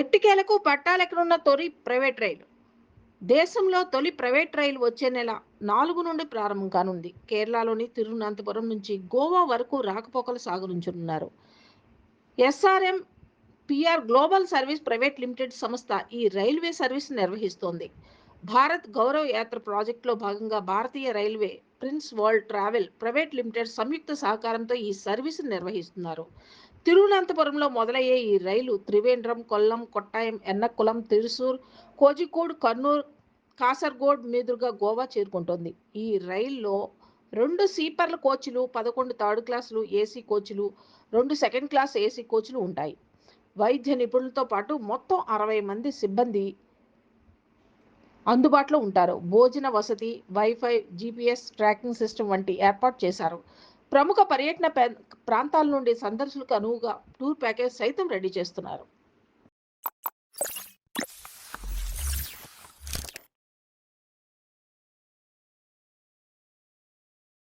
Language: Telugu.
ఎట్టికేలకు పట్టాలెక్కడున్న తొలి ప్రైవేట్ రైలు. దేశంలో తొలి ప్రైవేట్ రైలు వచ్చే నెల నాలుగు నుండి ప్రారంభం కానుంది. కేరళలోని తిరువనంతపురం నుంచి గోవా వరకు రాకపోకలు సాగునుంచున్నారు SRM PR global service private limited సంస్థ ఈ రైల్వే సర్వీస్ నిర్వహిస్తోంది. భారత్ గౌరవ్ యాత్ర ప్రాజెక్టులో భాగంగా Bharatiya railway prince world travel private limited సంయుక్త సహకారంతో ఈ సర్వీసును నిర్వహిస్తున్నారు. తిరువనంతపురంలో మొదలయ్యే ఈ రైలు త్రివేంద్రం కొల్లం కొట్టాయం ఎన్నకులం తిరుసూర్ కోజికోడ్ కర్నూలు కాసర్గోడ్ మీదుగా గోవా చేరుకుంటోంది. ఈ రైల్లో రెండు సీపర్ల కోచ్లు పదకొండు థర్డ్ క్లాసులు ఏసీ కోచ్లు రెండు సెకండ్ క్లాస్ ఏసీ కోచ్లు ఉంటాయి. వైద్య నిపుణులతో పాటు మొత్తం అరవై మంది సిబ్బంది అందుబాటులో ఉంటారు. భోజన వసతి వైఫై జీపీఎస్ ట్రాకింగ్ సిస్టమ్ వంటి ఏర్పాటు చేశారు. ప్రముఖ పర్యటన ప్రాంతాల నుండి సందర్శకులకు అనువుగా టూర్ ప్యాకేజ్ సైతం రెడీ చేస్తున్నారు.